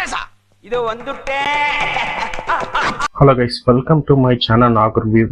வெங்கடேசா இது வந்துட்டேன். Hello guys welcome to my channel நாகர் வியூ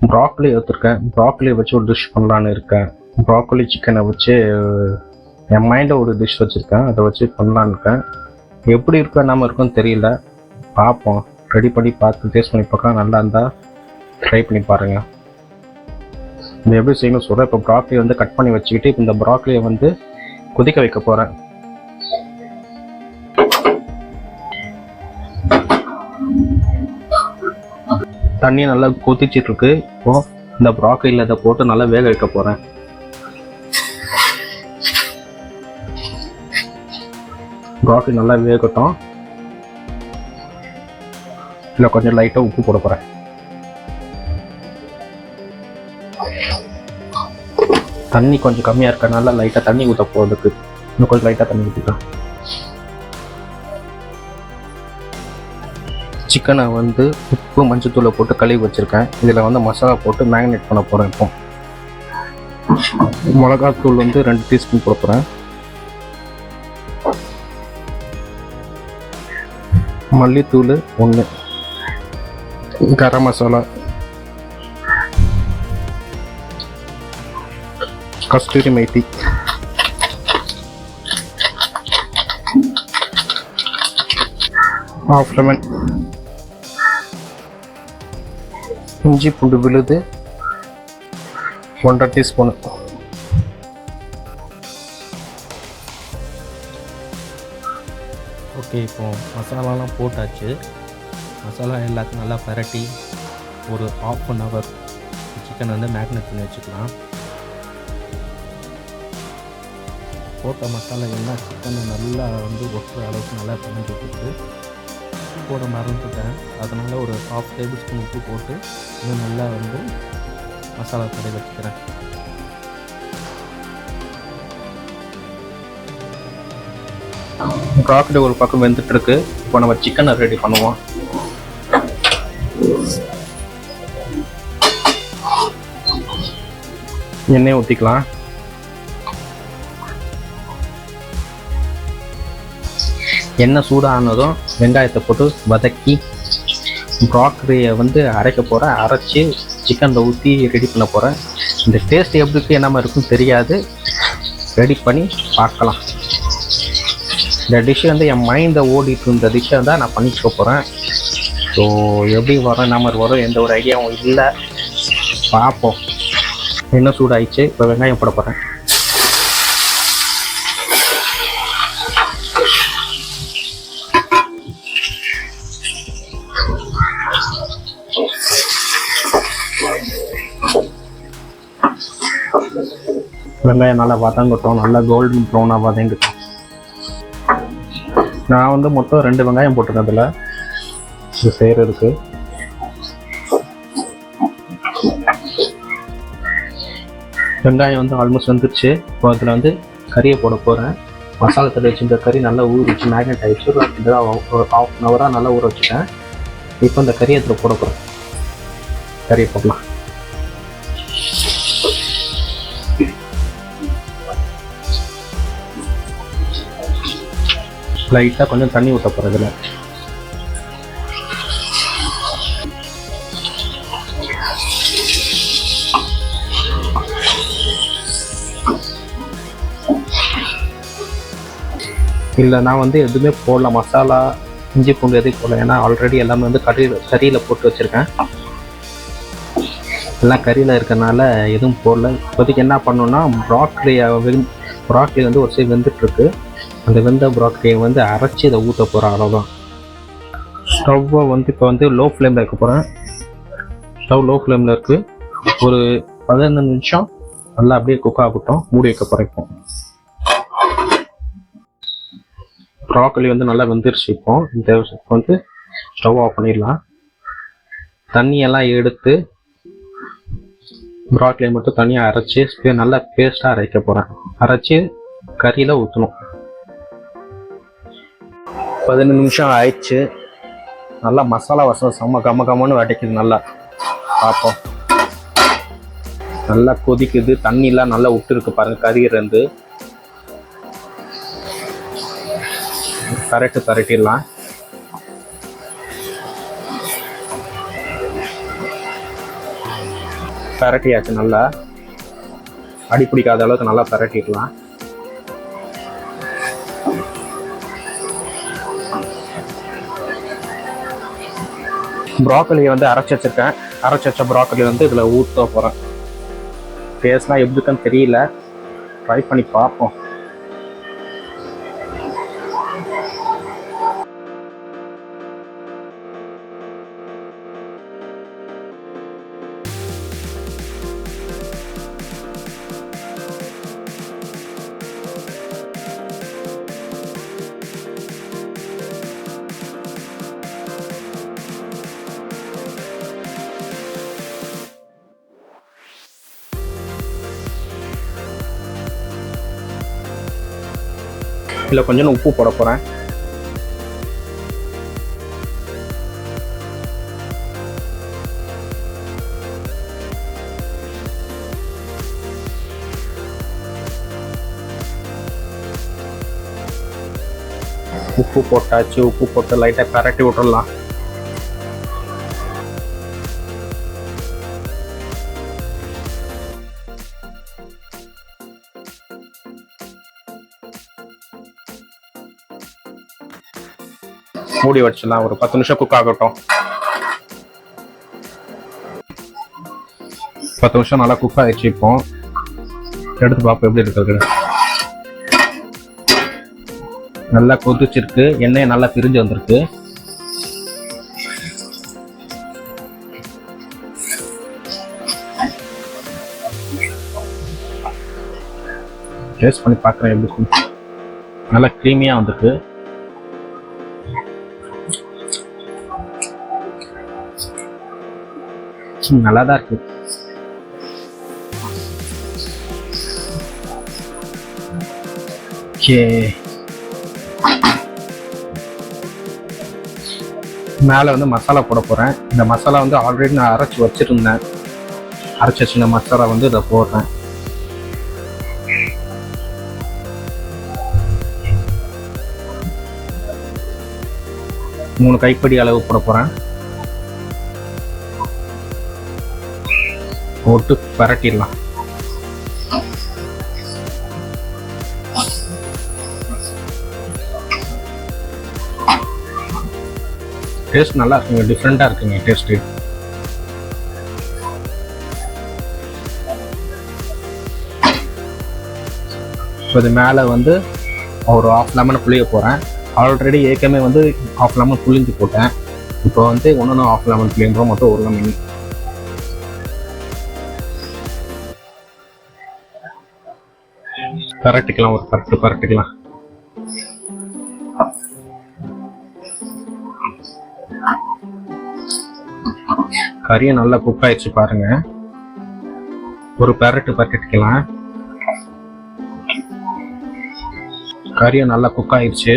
ப்ராக்கலி எடுத்திருக்கேன். ப்ராக்கலி வச்சு ஒரு டிஷ் பண்ணலான்னு இருக்கேன். ப்ராக்கலி சிக்கனை வச்சு என் மைண்டில் ஒரு டிஷ் வச்சுருக்கேன். அதை வச்சு பண்ணலான்னு இருக்கேன். எப்படி இருக்கோ நம்ம இருக்கும்னு தெரியல. பார்ப்போம். ரெடி பண்ணி பார்த்து டேஸ்ட் பண்ணி பார்க்கலாம். நல்லா இருந்தால் ட்ரை பண்ணி பாருங்கள் இது எப்படி செய்யணும் சொல்கிறேன் இப்போ ப்ராக்கலி வந்து கட் பண்ணி வச்சுக்கிட்டு இப்போ இந்த ப்ராக்கலியை வந்து கொதிக்க வைக்க போகிறேன் தண்ணியை நல்லா கொதிச்சிட்டு இருக்கு இப்போ இந்த ப்ராக்கரியில் அதை போட்டு நல்லா வேக வைக்க போகிறேன் ப்ராக்கரி நல்லா வேகட்டும். இல்லை கொஞ்சம் லைட்டாக உப்பு போட போகிறேன் தண்ணி கொஞ்சம் கம்மியாக இருக்கனால லைட்டாக தண்ணி ஊற்ற போகிறதுக்கு இன்னும் கொஞ்சம் லைட்டாக தண்ணி ஊற்றிக்கலாம் சிக்கனை வந்து உப்பு மஞ்சத்தூளை போட்டு கழுவி வச்சுருக்கேன். இதில் வந்து மசாலா போட்டு மேக்னேட் பண்ண போகிறேன் இப்போ. மிளகாத்தூள் வந்து ரெண்டு டீஸ்பூன் போட போகிறேன் மல்லித்தூள் ஒன்று கரம் மசாலா. கஸ்தூரி மைத்தி. ஆஃப் லெமன் இஞ்சி பூண்டு விழுது. ஒன்றரை டீஸ்பூனு. ஓகே இப்போ மசாலாலாம் போட்டாச்சு. மசாலா எல்லாத்தையும் நல்லா பரட்டி ஒரு ஆஃப் அன் ஹவர் சிக்கன் வந்து மேக்னேட் பண்ணி வச்சுக்கலாம். போட்ட மசாலா எல்லாம் சிக்கனை நல்லா வந்து ஒட்டுற அளவுக்கு நல்லா பிணைஞ்சு விட்டுட்டு உப்பு போட மறந்துட்டேன். அதனால் ஒரு ஹாஃப் டேபிள் ஸ்பூன் உப்பு போட்டு இன்னும் நல்லா வந்து மசாலா கடை வச்சுக்கிறேன். ப்ராக்கெட் ஒரு பக்கம் வெந்துட்டு இருக்கு இப்போ நம்ம சிக்கனை ரெடி பண்ணுவோம். எண்ணெய் ஊற்றிக்கலாம் எண்ணெய் சூடானதும் வெங்காயத்தை போட்டு வதக்கி ப்ராக்கரியை வந்து அரைக்க போகிறேன் அரைச்சி சிக்கனில் ஊற்றி ரெடி பண்ண போகிறேன் இந்த டேஸ்ட் எப்படி இருக்குது என்னமா இருக்குன்னு தெரியாது. ரெடி பண்ணி பார்க்கலாம். இந்த டிஷ்ஷு வந்து என் மைண்டில் ஓடிட்டு இருந்த டிஷ்ஷை தான் நான் பண்ணிக்க போகிறேன் ஸோ எப்படி வரும் என்ன மாதிரி வரும் எந்த ஒரு ஐடியாவும் இல்லை. பார்ப்போம். என்ன சூடாயிடுச்சு இப்போ வெங்காயம் போட போகிறேன் வெங்காயம் நல்லா வதங்கட்டும் நல்லா கோல்டன் ப்ரௌனாக வதங்கட்டும். நான் வந்து மொத்தம் ரெண்டு வெங்காயம் போட்டிருக்கேன் அதில் இது செய்கிறதுக்கு வெங்காயம் வந்து ஆல்மோஸ்ட் வந்துருச்சு. இப்போ அதில் வந்து கறியை போட போகிறேன் மசாலா தடவி வச்சு இந்த கறி நல்லா ஊறிச்சு மேக்னெட் ஆகிடுச்சு இதெல்லாம் ஒரு ஹாஃப் அன் ஹவராக நல்லா ஊற வச்சுட்டேன். இப்போ இந்த கறியை அதில் போட போகிறேன் கறியை போடலாம். லைட்டாக கொஞ்சம் தண்ணி ஊற்ற போகிறதுல இல்லை. நான் வந்து எதுவுமே போடல. மசாலா இஞ்சி பூண்டு எதுவும் போடல. ஏன்னா ஆல்ரெடி எல்லாமே வந்து கறியில் கறியில் போட்டு வச்சுருக்கேன். எல்லாம் கறியில் இருக்கறனால எதுவும் போடல. இப்போதைக்கு என்ன பண்ணணும்னா ப்ராக்லியை ப்ராக்லி வந்து ஒரு சைடு வெந்துட்டுருக்கு. அந்த வெந்த ப்ராக்லியை வந்து அரைச்சி இதை ஊற்ற போகிறேன் அவ்வளோதான் ஸ்டவ்வை வந்து இப்போ வந்து லோ ஃப்ளேமில் வைக்க போகிறேன் ஸ்டவ் லோ ஃப்ளேமில் இருக்குது ஒரு பதினஞ்சு நிமிஷம் நல்லா அப்படியே குக் ஆகட்டும் மூடி வைக்க போகிறேன் ப்ராக்கலி வந்து நல்லா வெந்துருச்சு இப்போ. இந்த வந்து ஸ்டவ் ஆஃப் பண்ணிடலாம். தண்ணியெல்லாம் எடுத்து ப்ராக்கலியை மட்டும் தனியாக அரைச்சி நல்லா பேஸ்ட்டாக அரைக்க போகிறேன் அரைச்சி கறியில் ஊற்றணும் பதினஞ்சு நிமிஷம் ஆயிடுச்சு. நல்லா மசாலா வசம் செம்ம கம்ம கம்மன்னு வடைக்குது நல்லா. பார்ப்போம் நல்லா கொதிக்குது. தண்ணிலாம் நல்லா விட்டுருக்கு பாருங்க கறி கரெக்டு பரட்டு பரட்டியாச்சு நல்லா. அடி பிடிக்காத அளவுக்கு நல்லா பரட்டிடலாம் ப்ராக்கலியை வந்து அரைச்சி வச்சுருக்கேன். அரைச்சி வச்ச ப்ராக்கலி வந்து இதில் ஊற்ற போகிறேன் டேஸ்ட்லாம் எப்படி இருக்குன்னு தெரியல. ட்ரை பண்ணி பார்ப்போம். இதில் கொஞ்சம் உப்பு போட போகிறேன் உப்பு போட்டாச்சு உப்பு போட்டு லைட்டாக பரட்டி விட்டுறலாம். மூடி வச்சிடலாம். ஒரு பத்து நிமிஷம் குக் ஆகட்டும். பத்து நிமிஷம் நல்லா குக் ஆகிடுச்சு இப்போ. எடுத்து பார்ப்போம் எப்படி இருக்கிறது நல்லா கொதிச்சிருக்கு. எண்ணெய் நல்லா பிரிஞ்சு வந்திருக்கு. டேஸ்ட் பண்ணி பார்க்குறேன் எப்படி நல்லா க்ரீமியாக வந்திருக்கு. ம், நல்லா தான் இருக்கு. ஓகே மேலே வந்து மசாலா போட போகிறேன் இந்த மசாலா வந்து ஆல்ரெடி நான் அரைச்சி வச்சுருந்தேன். அரைச்சி வச்சுருந்த மசாலா வந்து இதை போடுறேன். மூணு கைப்படி அளவு போட போகிறேன் போட்டு பரட்டிடலாம். டேஸ்ட் நல்லா இருக்குங்க டிஃப்ரெண்ட்டாக இருக்குங்க டேஸ்ட்டு ஸோ இது மேலே வந்து ஒரு ஆஃப் லெமன் புளிய போகிறேன் ஆல்ரெடி ஏற்கனவே வந்து ஆஃப் லெமன் புளிஞ்சு போட்டேன். இப்போ வந்து ஒன்று ஆஃப் லெமன் புளின்றோம் மொத்தம் ஒரு லெமன் பரட்டிக்கலாம் ஒரு பரட்டு பரட்டிக்கலாம். கறியை நல்லா குக் ஆயிடுச்சு பாருங்க. ஒரு பரட்டு பரட்டிக்கலாம். கறியை நல்லா குக் ஆயிடுச்சு.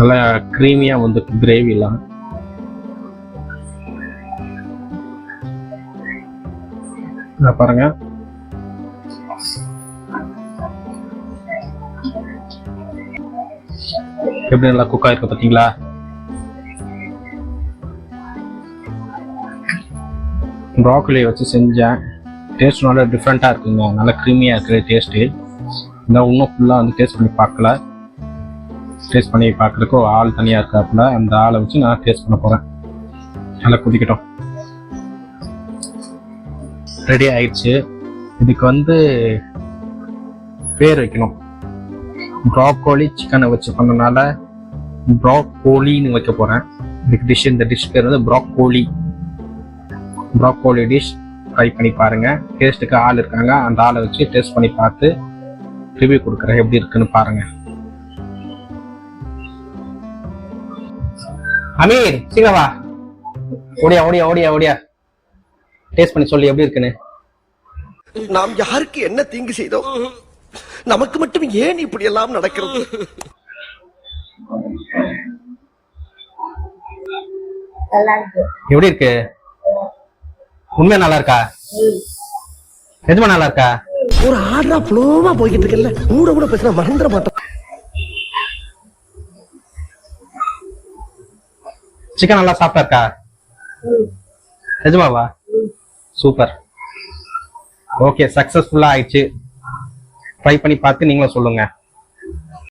நல்லா க்ரீமியாக வந்து கிரேவிலாம் இதை பாருங்க. எப்படி நல்லா குக் ஆயிருக்கு பார்த்தீங்களா? ப்ராக்கலி வச்சு செஞ்சேன். டேஸ்ட் நல்லா டிஃப்ரெண்ட்டாக இருக்குங்க. நல்லா க்ரீமியாக இருக்குது டேஸ்ட்டு இந்த இன்னும் ஃபுல்லாக வந்து டேஸ்ட் பண்ணி பார்க்கல. டேஸ்ட் பண்ணி பார்க்குறதுக்கு ஒரு ஆள் தனியாக இருக்காப்புல. அந்த ஆளை வச்சு நான் டேஸ்ட் பண்ண போகிறேன் நல்லா குதிக்கட்டும். ரெடி ஆயிடுச்சு. இதுக்கு வந்து பேர் வைக்கணும். ப்ராக்கோலி சிக்கனை வச்சு பண்ணனால ப்ராக்கோலின்னு வைக்க போகிறேன் இதுக்கு டிஷ் இந்த டிஷ் பேர் வந்து ப்ராக்கோலி ப்ராக்கோலி டிஷ் ட்ரை பண்ணி பாருங்க. டேஸ்ட்டுக்கு ஆள் இருக்காங்க. அந்த ஆளை வச்சு டேஸ்ட் பண்ணி பார்த்து ரிவ்யூ கொடுக்குறேன். எப்படி இருக்குன்னு பாருங்க. அமீர் சீக்கிரம் வா. ஓடியா ஓடியா ஓடியா ஓடியா. டேஸ்ட் பண்ணி சொல்லி எப்படி இருக்குன்னு. நாம் யாருக்கு என்ன தீங்கு செய்தோம் நமக்கு மட்டும் ஏன் இப்படி எல்லாம் நடக்கிறது? எப்படி இருக்கு? உண்மையா நல்லா இருக்கா? நிஜமா நல்லா இருக்கா? ஒரு ஆர்டரா ஃப்ளோவா போய்கிட்டு இருக்கல கூட கூட பேசினா மறந்துட மாட்டோம். சிக்கன் நல்லா சாப்பிட்டா இருக்கா? நிஜமாவா? சூப்பர். ஓகே சக்சஸ்ஃபுல்லாக ஆயிடுச்சு. ட்ரை பண்ணி பார்த்து நீங்களும் சொல்லுங்கள்